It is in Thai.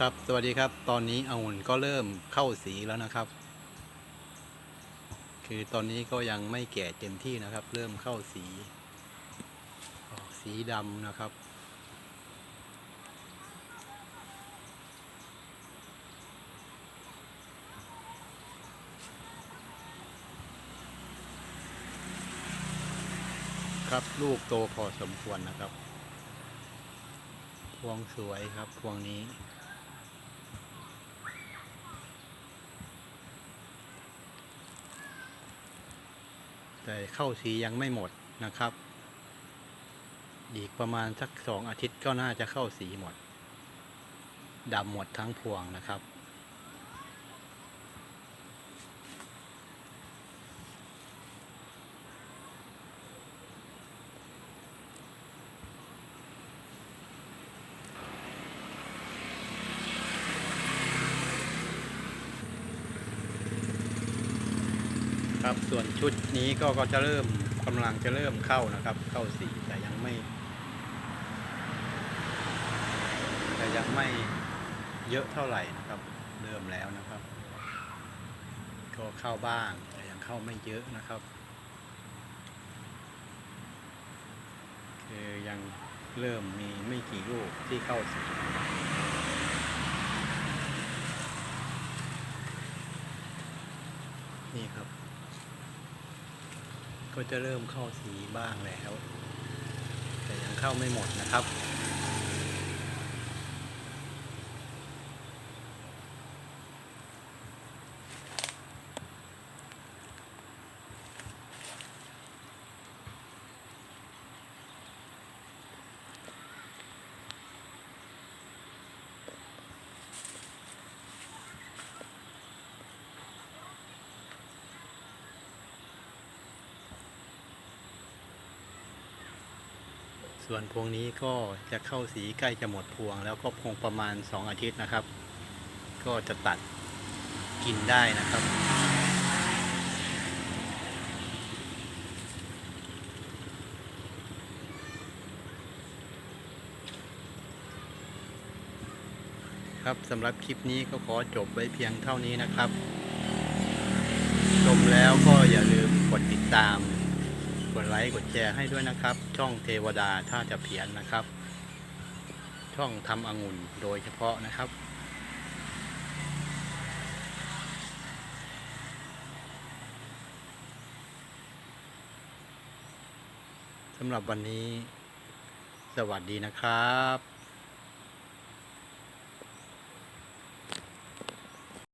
ครับสวัสดีครับ ตอนนี้องุ่นก็เริ่มเข้าสีแล้วนะครับ คือตอนนี้ก็ยังไม่แก่เต็มที่นะครับ เริ่มเข้าสี ออกสีดำนะครับ ครับลูกโตพอสมควรนะครับ พวงสวยครับพวงนี้ แต่เข้าสียังไม่หมดนะครับ อีกประมาณสักสองอาทิตย์ก็น่าจะเข้าสีหมดดำหมดทั้งพวงนะครับ ครับส่วนชุดนี้ก็ก็จะเริ่มกำลังจะเริ่มเข้านะครับ เข้าสีแต่ยังไม่ แต่ยังไม่เยอะเท่าไหร่นะครับ เริ่มแล้วนะครับ ก็เข้าบ้าง แต่ยังเข้าไม่เยอะนะครับคือยังเริ่มมีไม่กี่ลูกที่เข้าสีนี่ครับ ก็จะเริ่มเข้าสีบ้างแล้ว แต่ยังเข้าไม่หมดนะครับ ส่วนพวงนี้ก็จะเข้าสีใกล้จะหมดพวง แล้วก็คงประมาณ 2 อาทิตย์นะครับ ก็จะตัดกินได้นะครับครับสำหรับคลิปนี้ก็ขอจบไว้เพียงเท่านี้นะครับ ชมแล้วก็อย่าลืมกดติดตาม กดไลค์กดแชร์ให้ด้วยนะครับ ช่องเทวดาถ้าจะเพียนนะครับ ช่องทำองุ่นโดยเฉพาะนะครับสำหรับวันนี้ สวัสดีนะครับ